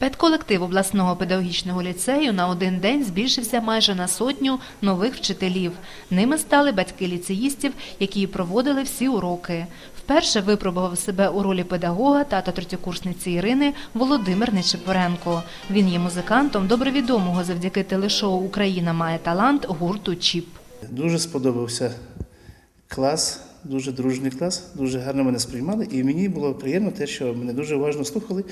Педколектив обласного педагогічного ліцею на один день збільшився майже на сотню нових вчителів. Ними стали батьки ліцеїстів, які проводили всі уроки. Вперше випробував себе у ролі педагога тата третьокурсниці Ірини Володимир Нечипоренко. Він є музикантом добре відомого завдяки телешоу Україна має талант гурту Чіп. Дуже сподобався клас, дуже дружний клас, дуже гарно мене сприймали, і мені було приємно те, що мене дуже уважно слухали.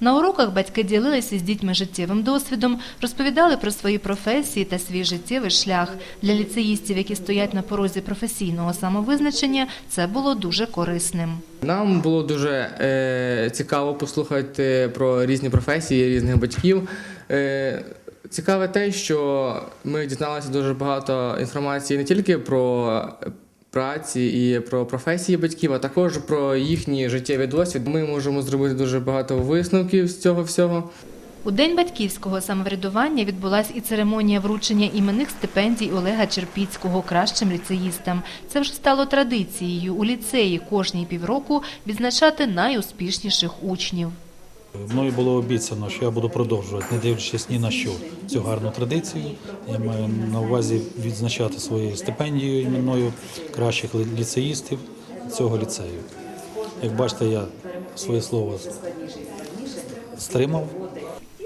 На уроках батьки ділилися з дітьми життєвим досвідом, розповідали про свої професії та свій життєвий шлях. Для ліцеїстів, які стоять на порозі професійного самовизначення, це було дуже корисним. Нам було дуже е, цікаво послухати про різні професії різних батьків. Е, цікаве те, що ми дізналися дуже багато інформації не тільки про праці і про професії батьків, а також про їхній життєвий досвід. Ми можемо зробити дуже багато висновків з цього всього. У день батьківського самоврядування відбулася і церемонія вручення іменних стипендій Олега Черпіцького кращим ліцеїстам. Це вже стало традицією у ліцеї кожні півроку відзначати найуспішніших учнів. Мною було обіцяно, що я буду продовжувати, не дивлячись ні на що цю гарну традицію. Я маю на увазі відзначати своєю стипендією іменною кращих ліцеїстів цього ліцею. Як бачите, я своє слово стримав.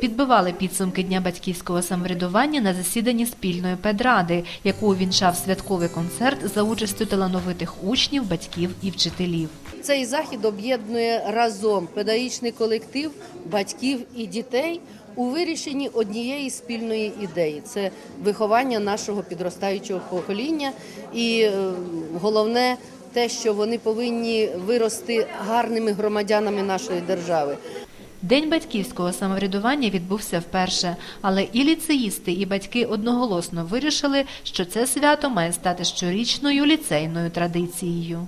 Підбивали підсумки Дня батьківського самоврядування на засіданні спільної педради, яку увінчав святковий концерт за участю талановитих учнів, батьків і вчителів. Цей захід об'єднує разом педагогічний колектив, батьків і дітей у вирішенні однієї спільної ідеї це виховання нашого підростаючого покоління. І е, головне те, що вони повинні вирости гарними громадянами нашої держави. День батьківського самоврядування відбувся вперше, але і ліцеїсти, і батьки одноголосно вирішили, що це свято має стати щорічною ліцейною традицією.